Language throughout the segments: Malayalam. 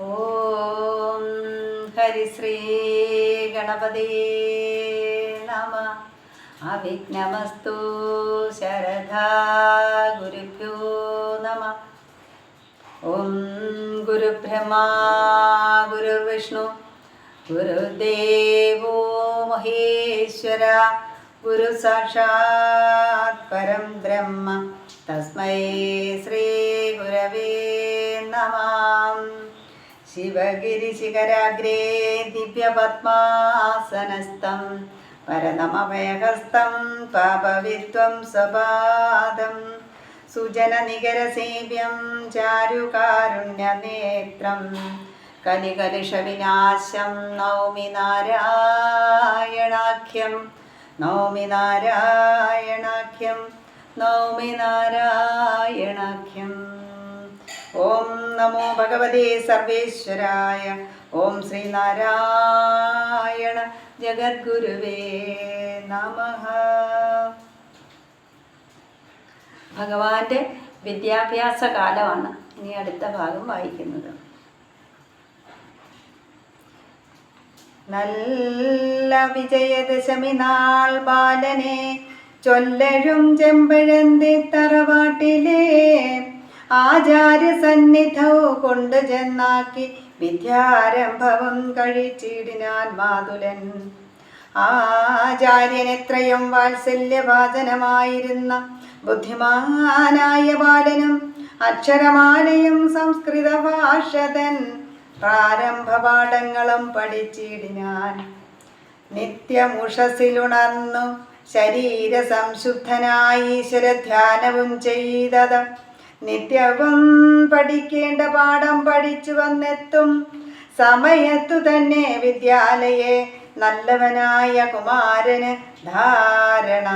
ഓം ഹരിശ്രീ ഗണപതി നമ. അവിഘ്നമസ്തു ശരദാ ഗുരുഭ്യോ നമ. ഓം ഗുരുബ്രഹ്മാ ഗുരുർവിഷ്ണു. ഗുരുദേവോ മഹേശ്വര. ഗുരു സാക്ഷാത് പരം ബ്രഹ്മ. തസ്മൈ ശ്രീ ശിവഗിരിശിഖരാഗ്രേ ദിവ്യപത്മാസനസ്ഥം പരനമഭയഹസ്തം പാപവിത്വം സ്വപാദം സുജനനികരസേവ്യം ചാരുകാരുണ്യനേത്രം കലികലുഷവിനാശം നൗമി നാരായണാഖ്യം നൗമി നാരായണാഖ്യം നൗമി നാരായണാഖ്യം ഓം നമോ ഭഗവതേ സർവേശ്വരായ ഓം ശ്രീനാരായണ ജഗദ്ഗുരുവേ നമ. ഭഗവാന്റെ വിദ്യാഭ്യാസ കാലമാണ് ഇനി അടുത്ത ഭാഗം വായിക്കുന്നത്. നല്ല വിജയദശമി നാൾ ബാലനെ ചൊല്ലഴും ചെമ്പഴന്തി തറവാട്ടിലെ ആചാര്യ സന്നിധവും കൊണ്ട് ചെന്നാക്കി വിദ്യാരംഭവം കഴിച്ചിടിനാൻ മാതുലൻ. ആചാര്യൻ എത്രയും വാത്സല്യവാചനമായിരുന്ന ബുദ്ധിമാനായ ബാലനും അക്ഷരമാലയും സംസ്കൃത ഭാഷതൻ പ്രാരംഭപാഠങ്ങളും പഠിച്ചിടിനാൻ. നിത്യമുഷസിലുണർന്നു ശരീര സംശുദ്ധനായി ഈശ്വരധ്യാനവും ചെയ്തത് നിത്യവും പഠിക്കേണ്ട പാഠം പഠിച്ചു വന്നെത്തും. സമയത്തു തന്നെ വിദ്യാലയെ നല്ലവനായ കുമാരന് ധാരണ.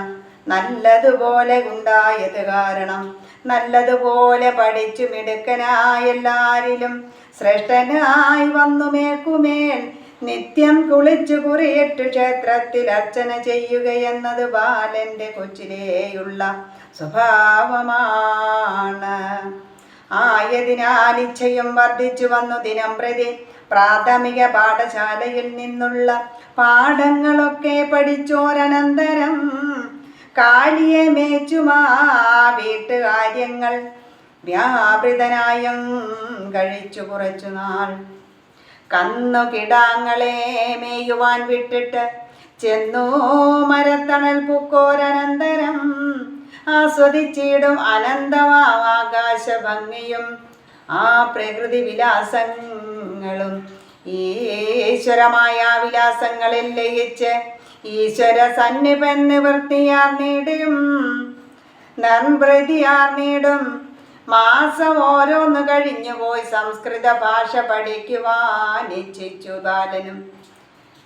നല്ലതുപോലെ ഉണ്ടായത് കാരണം. നല്ലതുപോലെ പഠിച്ചു മിടുക്കനായെല്ലാരിലും ശ്രേഷ്ഠനായി വന്നു മേൽക്കുമേൽ നിത്യം കുളിച്ചു കുറിയിട്ട് ക്ഷേത്രത്തിൽ അർച്ചന ചെയ്യുകയെന്നത് ബാലന്റെ കൊച്ചിലേയുള്ള സ്വഭാവമാണ്. ആയതിനാൽ ഇച്ഛയും വർദ്ധിച്ചു വന്നു ദിനം പ്രതി. പ്രാഥമിക പാഠശാലയിൽ നിന്നുള്ള പാഠങ്ങളൊക്കെ പഠിച്ചോരനന്തരം കാലിയെ മേച്ചുമാ വീട്ടുകാര്യങ്ങൾ വ്യാപൃതനായും കഴിച്ചു കുറച്ചു നാൾ. കന്നു കിടാങ്ങളെ മേയുവാൻ വിട്ടിട്ട് ചെന്നു മരത്തണൽ പൂക്കോരനന്തരം ആസ്വദിച്ചിടും അനന്തമാം ആകാശഭംഗിയും ആ പ്രകൃതി വിലാസങ്ങളും. ഈശ്വരമായ വിലാസങ്ങളിൽ ലയിച്ച് ഈശ്വര സന്നിപൻ നൻപ്രതിയാർ നേടും. മാസം ഓരോന്ന് കഴിഞ്ഞു പോയി സംസ്കൃത ഭാഷ പഠിക്കുവാൻ ഇച്ഛിച്ചു ബാലനും.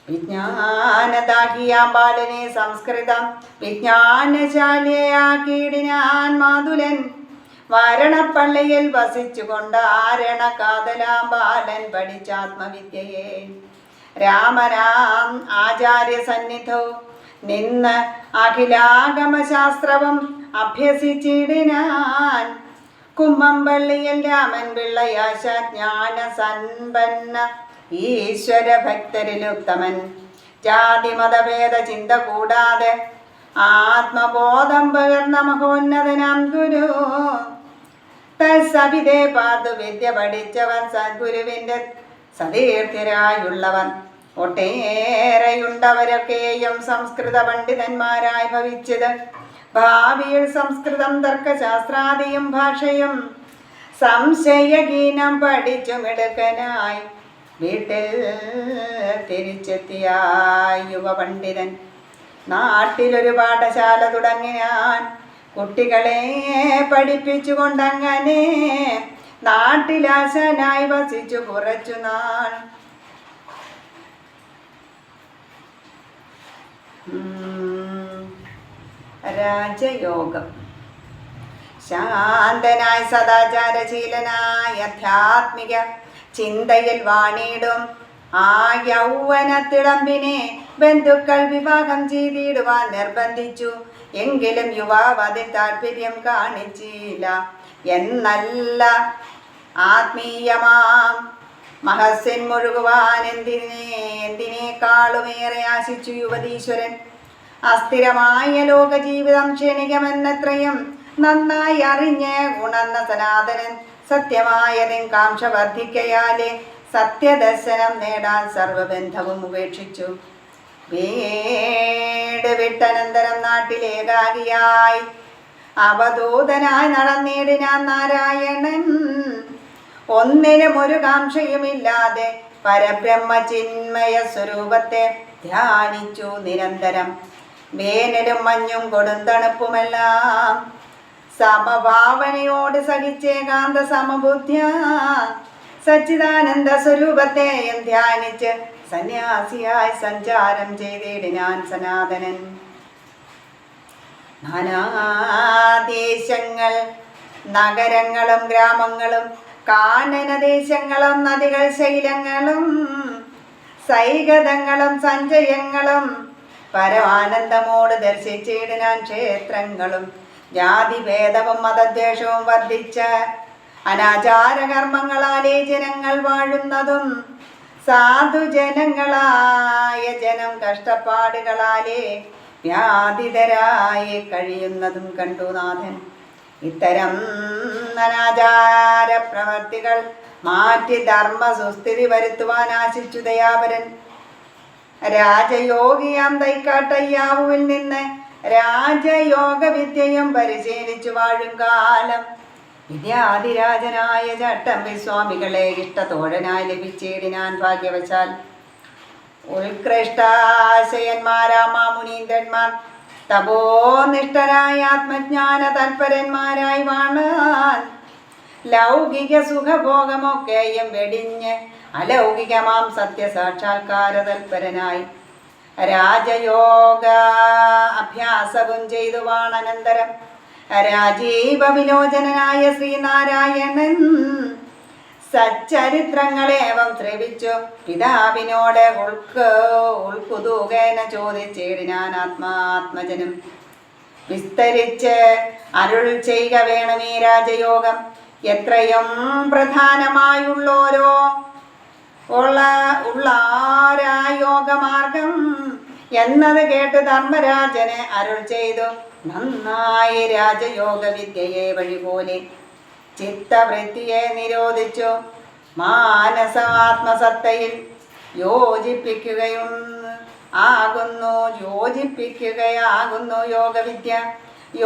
വിജ്ഞാനദാഹിയാം ബാലനെ സംസ്കൃതം. വിജ്ഞാനശാലിയാക്കിയിടിനാൻ മാതുലൻ. വാരണപ്പള്ളിയിൽ വസിച്ചുകൊണ്ട് ആരണ കാതലാം ബാലൻ പഠിച്ചാത്മവിദ്യയെ രാമനാം ആചാര്യ സന്നിധോ നിന്ന് അഖിലാഗമശാസ്ത്രവും അഭ്യസിച്ചിടിനാൻ. കുമ്മമ്പള്ളിയിൽ രാമൻ പിള്ളയാശ ജ്ഞാന സമ്പന്ന ഈശ്വര ഭക്തരിലുത്തമൻ ജാതി മതഭേദ ചിന്ത കൂടാതെ ആത്മബോധം പകർന്ന മഹോന്നതനാം ഗുരു. തത്സവിതേ പാതു വിദ്യ പഠിച്ചവൻ സദ്ഗുരുവിന്റെ സതീർത്ഥരായുള്ളവൻ. ഒട്ടേറെയുണ്ടവരൊക്കെയും സംസ്കൃത പണ്ഡിതന്മാരായി ഭവിച്ചത് ഭാവിയിൽ സംസ്കൃതം തർക്കശാസ്ത്രാദിയും ഭാഷയും സംശയഗീനം പഠിച്ചു മിടുക്കനായി വീട്ടിൽ തിരിച്ചെത്തിയ യുവ പണ്ഡിതൻ നാട്ടിലൊരു പാഠശാല തുടങ്ങിയാൻ കുട്ടികളെ പഠിപ്പിച്ചുകൊണ്ടങ്ങനെ നാട്ടിലാശനായി വസിച്ചു കുറച്ചു നാൾ. രാജയോഗം. ശാന്തനായി സദാചാരശീലനായി ആധ്യാത്മിക ചിന്തയിൽ വാണിടും. ആ യൗവന യൗവനത്തിളമ്പിനെ ബന്ധുക്കൾ വിവാഹം ചെയ്തിടുവാൻ നിർബന്ധിച്ചു. എങ്കിലും യുവാവ് അതിൽ താല്പര്യം കാണിച്ചില്ല. എന്നല്ല ആത്മീയമാം. മഹസ്യൻ മുഴുകുവാൻ എന്തിനെ എന്തിനേക്കാളുമേറെ ആശിച്ചു യുവതീശ്വരൻ. അസ്ഥിരമായ ലോകജീവിതം ക്ഷണികമെന്നത്രയും നന്നായി അറിഞ്ഞ് ഗുണന്ന സനാതനൻ സത്യമായതിൻ കാംക്ഷ വർദ്ധിക്കയാലെ സത്യദർശനം നേടാൻ സർവബന്ധവും ഉപേക്ഷിച്ചു. വീട് വിട്ടനന്തരം നാട്ടിലേകാകിയായി അവധൂതനായി ഞാൻ നാരായണൻ. ഒന്നിനും ഒരു കാംക്ഷയുമില്ലാതെ പരബ്രഹ്മ ചിന്മയ സ്വരൂപത്തെ ധ്യാനിച്ചു നിരന്തരം. വേനലും മഞ്ഞും കൊടുന്തണുപ്പുമെല്ലാം സമഭാവനയോട് സഹിച്ചേകാന്ത സമബുദ്ധ്യ സച്ചിദാനന്ദ സ്വരൂപത്തെയും ധ്യാനിച്ച് സന്യാസിയായി സഞ്ചാരം ചെയ്തിടിനാൻ സനാതനൻ. നാനാദേശങ്ങൾ നഗരങ്ങളും ഗ്രാമങ്ങളും കാനനദേശങ്ങളും നദികൾ ശൈലങ്ങളും സൈകതങ്ങളും സഞ്ചയങ്ങളും പരമാനന്ദമോട് ദർശിച്ചിടിനാൻ ക്ഷേത്രങ്ങളും ജാതിഭേദവും മതദ്വേഷവും വർദ്ധിച്ച അനാചാര കർമ്മങ്ങളാലേ ജനങ്ങൾ വാഴുന്നതും സാധുജനങ്ങളായ ജനം കഷ്ടപ്പാടുകളാലേ വ്യാധിതരായി കഴിയുന്നതും കണ്ടു നാഥൻ. ഇത്തരം അനാചാര പ്രവർത്തികൾ മാറ്റി ധർമ്മ സുസ്ഥിതി വരുത്തുവാൻ ആശിച്ചു ദയാപരൻ. രാജയോഗിയാം തൈക്കാട്ടയ്യാവുവിൽ നിന്ന് രാജയോഗ വിദ്യയും പരിശീലിച്ചു വാഴും കാലം. വിദ്യാധിരാജനായ ചട്ടമ്പി സ്വാമികളെ ഇഷ്ടതോഴനായി ലഭിച്ചിടിനാൻ ഭാഗ്യവശാൽ. ഉത്കൃഷ്ടാശയന്മാരാമാ മുനീന്ദ്രന്മാർ തപോനിഷ്ഠരായ ആത്മജ്ഞാന തൽപരന്മാരായി വാണാൻ. ലൗകിക സുഖഭോഗമൊക്കെയും വെടിഞ്ഞ് അലൗകികമാം സത്യസാക്ഷാത്കാര തൽപരനായി രാജയോഗ അഭ്യാസവും ചെയ്തു വാണനന്തരം രാജീവ വിലോചനായ ശ്രീനാരായണൻ സച്ചരിത്രങ്ങളേവം ശ്രവിച്ചു. പിതാവിനോട് ഉൾക്ക് ഉൾക്കുതൂകേന ചോദിച്ചിടിനാൻ ആത്മാത്മജനും. വിസ്തരിച്ച് അരുൾ ചെയ്യുക വേണം ഈ രാജയോഗം. എത്രയും പ്രധാനമായുള്ളോരോ ഉള്ള ഉള്ളാരായോഗമാർഗം എന്നത് കേട്ട് ധർമ്മരാജനെ അരുൾ ചെയ്തു. നന്നായി രാജയോഗ വിദ്യയെ വഴി പോലെ ചിത്തവൃത്തിയെ നിരോധിച്ചു. മാനസ ആത്മസത്തയിൽ യോജിപ്പിക്കുകയും ആകുന്നു യോജിപ്പിക്കുകയാകുന്നു യോഗവിദ്യ.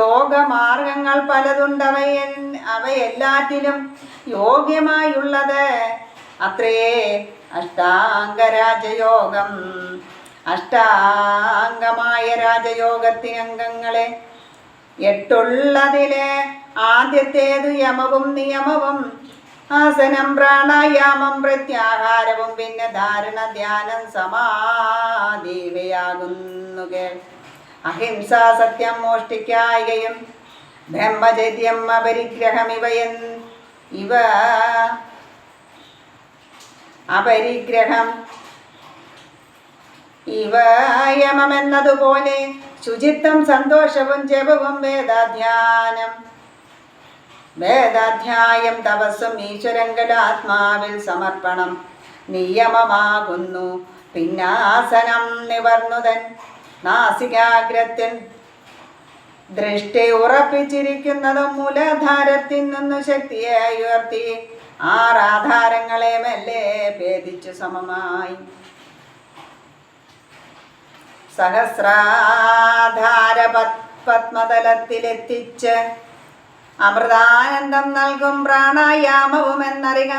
യോഗമാർഗങ്ങൾ പലതുണ്ടവയെ അവയെല്ലാറ്റിലും യോഗ്യമായുള്ളത് അത്രയേ അഷ്ടാംഗരാജയോഗം. അഷ്ടാംഗമായ രാജയോഗത്തിന് അംഗങ്ങളെ എട്ടുള്ളതിലെ ആദ്യത്തേത് യമവും നിയമവും ആസനം പ്രാണായാമം പ്രത്യാഹാരവും പിന്നെ ധാരണ ധ്യാനം സമാധിവയാകുന്നു അഹിംസ സത്യം മോഷ്ടിക്കായികയും ബ്രഹ്മചര്യം അപരിഗ്രഹം ഇവയൻ ഇവ അപരിഗ്രഹം. ഇവ യമമെന്നതുപോലെ ശുചിത്വം സന്തോഷവും ജപവും വേദാധ്യാനം. വേദാധ്യായം തപസ്സും ഈശ്വരങ്കലാത്മാവിൽ സമർപ്പണം. നിയമമാകുന്നു. പിന്നാസനം നിവർന്നുതൻ. നാസികാഗ്രത്തിൽ ദൃഷ്ടി ഉറപ്പിച്ചിരിക്കുന്നതും മൂലാധാരത്തിൽ നിന്നു ശക്തിയെ ഉയർത്തി ആറാധാരങ്ങളെ മെല്ലെ ഭേദിച്ചു സമമായി. സഹസ്രാധാര പത്- പത്മതലത്തിലെത്തിച്ച് അമൃതാനന്ദം നൽകും പ്രാണായാമവും എന്നറിക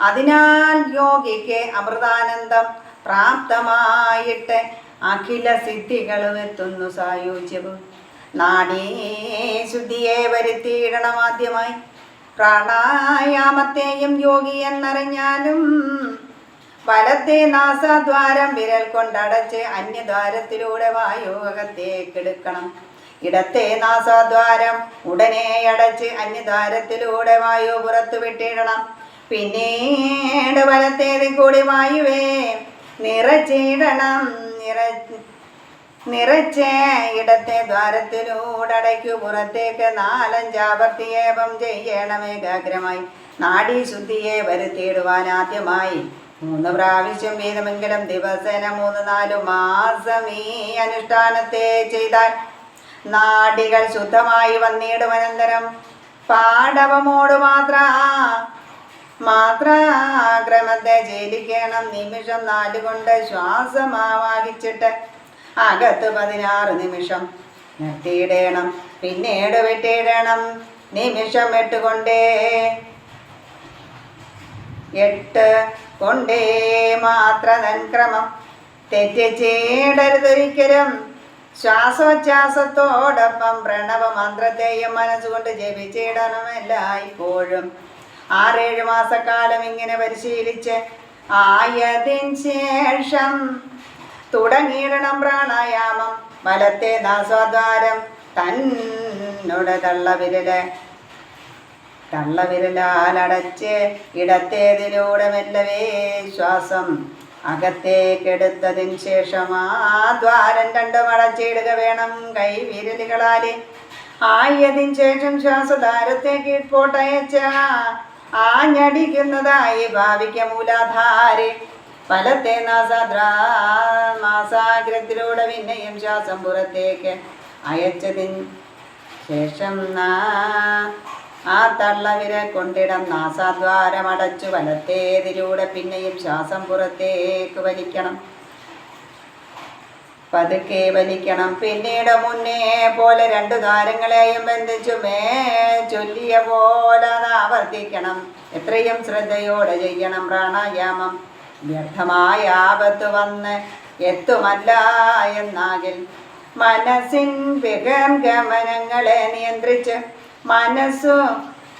അതിനാൽ യോഗിക്ക് അമൃതാനന്ദം പ്രാപ്തമായിട്ട് അഖില സിദ്ധികളും എത്തുന്നു സായുജ്യവും. നാടീ ശുദ്ധിയെ വരുത്തിയിടണം ആദ്യമായി. പ്രാണായാമത്തെയും യോഗി എന്നറിഞ്ഞാലും വലത്തെ നാസാദ്വാരം വിരൽ കൊണ്ടടച്ച് അന്യദ്വാരത്തിലൂടെ വായുവകത്തേക്കെടുക്കണം ഇടത്തെ നാസദ്വാരം ഉടനെ അടച്ച് അന്യദ്വാരത്തിലൂടെ വായു പുറത്തു വിട്ടിടണം. പിന്നീട് വലത്തേതിൽ കൂടി വായുവേ നിറച്ചിടണം. നിറ നിറച്ച് ഇടത്തെ ദ്വാരത്തിലൂടെ അടയ്ക്കു പുറത്തേക്ക് നാലഞ്ചാവർത്തിയേപം ചെയ്യണം ഏകാഗ്രമായി നാഡീശുദ്ധിയെ വരുത്തിയിടുവാൻ ആദ്യമായി. മൂന്ന് പ്രാവശ്യം വീതമെങ്കിലും ദിവസേന മൂന്ന് നാലു മാസം ഈ അനുഷ്ഠാനത്തെ ചെയ്താൽ നാടികൾ ശുദ്ധമായി വന്നിടുമനന്തരം പാടവമോട് മാത്ര മാത്ര ആക്രമത്തെ ജയിലിക്കണം. നിമിഷം നാലുകൊണ്ട് ശ്വാസമാവാഹിച്ചിട്ട് അകത്ത് പതിനാറ് നിമിഷം നെട്ടിയിടേണം പിന്നീട് വിട്ടിടണം നിമിഷം എട്ട് കൊണ്ടേ എട്ട് കൊണ്ടേ. മാത്ര തൻക്രമം. തെറ്റിച്ചേടരുതൊരിക്കലും ശ്വാസോച്ഛ്വാസത്തോടൊപ്പം പ്രണവ മന്ത്രത്തെയും മനസ്സുകൊണ്ട് ജപിച്ചിടണം എല്ലായ്പ്പോഴും. ആറേഴ് മാസക്കാലം ഇങ്ങനെ പരിശീലിച്ച് ആയതിൻ ശേഷം തുടങ്ങിയിടണം പ്രാണായാമം. വലത്തെ നാസ്വാദ്വാരം തന്നോട് തള്ളവിരൽ. തള്ളവിരലാലടച്ച് ഇടത്തേതിലൂടെ മെല്ലവേ ശ്വാസം. അകത്തേക്കെടുത്തതിന് ശേഷം ആ ദ്വാരം രണ്ടും അടച്ചിടുക വേണം കൈ വിരലുകളാൽ. ആയതിന് ശേഷം ശ്വാസധാരത്തെ കീഴ്പോട്ടയച്ച ആഞ്ഞടിക്കുന്നതായി ഭാവിക്ക മൂലാധാര്. ഫലത്തെ നാസാഗ്രത്തിലൂടെ വിനയം ശ്വാസം പുറത്തേക്ക് അയച്ചതിന് ശേഷം നാ- ആ തള്ളവിരെ കൊണ്ടിടം നാസാദ്വാരം അടച്ചു വലത്തേതിലൂടെ പിന്നെയും ശ്വാസം പുറത്തേക്ക് വലിക്കണം. പതുക്കെ വലിക്കണം. പിന്നീട് മുന്നേ പോലെ രണ്ടു താരങ്ങളെയും ബന്ധിച്ചു മേ ചൊല്ലിയ പോലെ ആവർത്തിക്കണം. എത്രയും ശ്രദ്ധയോടെ ചെയ്യണം പ്രാണായാമം. വ്യർത്ഥമായ ആപത്ത് വന്ന് എത്തുമല്ല എന്നാകിൽ മനസ്സിൻ വികം ഗമനങ്ങളെ നിയന്ത്രിച്ച് മനസ്സു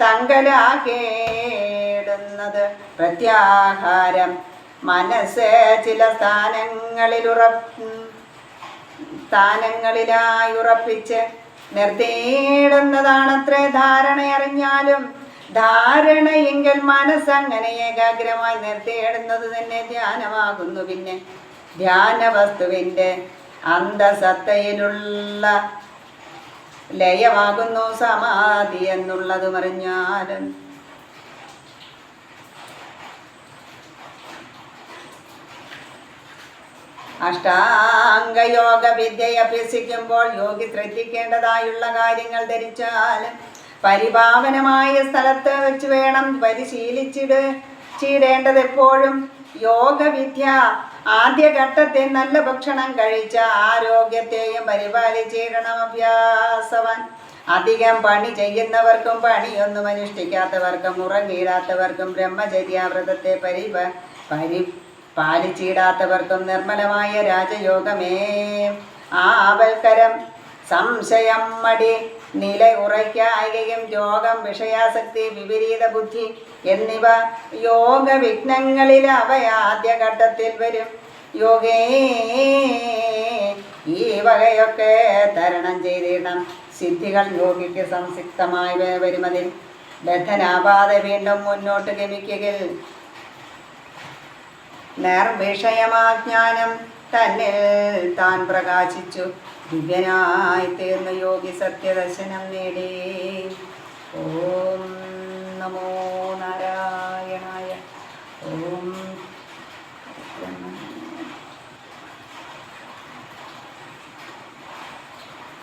തങ്കലാകേടുന്നത് പ്രത്യാഹാരം. മനസ്സ് ചില സ്ഥാനങ്ങളിൽ ഉറപ്പ് സ്ഥാനങ്ങളിലായി ഉറപ്പിച്ച് നിർത്തിയിടുന്നതാണത്രേ ധാരണയറിഞ്ഞാലും ധാരണയെങ്കിൽ മനസ്സങ്ങനെ ഏകാഗ്രമായി നിർത്തിയിടുന്നത് തന്നെ ധ്യാനമാകുന്നു പിന്നെ. ധ്യാന വസ്തുവിന്റെ അന്തസത്തയിലുള്ള ലയമാകുന്നു സമാധി എന്നുള്ളത് മറിഞ്ഞാലും. അഷ്ടാംഗയോഗ വിദ്യ അഭ്യസിക്കുമ്പോൾ യോഗി ശ്രദ്ധിക്കേണ്ടതായുള്ള കാര്യങ്ങൾ ധരിച്ചാലും പരിപാവനമായ സ്ഥലത്ത് വെച്ച് വേണം പരിശീലിച്ചിട് ചീടേണ്ടത് എപ്പോഴും യോഗവിദ്യ ആദ്യഘട്ടത്തെ നല്ല ഭക്ഷണം കഴിച്ച ആരോഗ്യത്തെയും പരിപാലിച്ചിടണം അഭ്യാസവൻ. അധികം പണി ചെയ്യുന്നവർക്കും പണിയൊന്നും അനുഷ്ഠിക്കാത്തവർക്കും ഉറങ്ങിയിടാത്തവർക്കും ബ്രഹ്മചര്യാവ്രതത്തെ പരിപ പരി പാലിച്ചിടാത്തവർക്കും നിർമ്മലമായ രാജയോഗമേ. ആവൽക്കരം സംശയം മടി. നില ഉറയ്ക്കായകയും രോഗം വിഷയാസക്തി വിപരീത ബുദ്ധി എന്നിവ യോഗ വിഘ്നങ്ങളിൽ അവ ആദ്യഘട്ടത്തിൽ വരും. യോഗേ ഈ വകയൊക്കെ തരണം ചെയ്തിടണം. സിദ്ധികൾ യോഗിക്ക് സംസിക്തമായി വരുമതിൽ. ബദ്ധനാവാതെ വീണ്ടും മുന്നോട്ട് ഗമിക്കുകയിൽ. നിർവിഷയമാജ്ഞാനം തന്നിൽ താൻ പ്രകാശിച്ചു. ദിവ്യനായി തീർന്ന യോഗി സത്യദർശനം നേടി. ഓം നമോ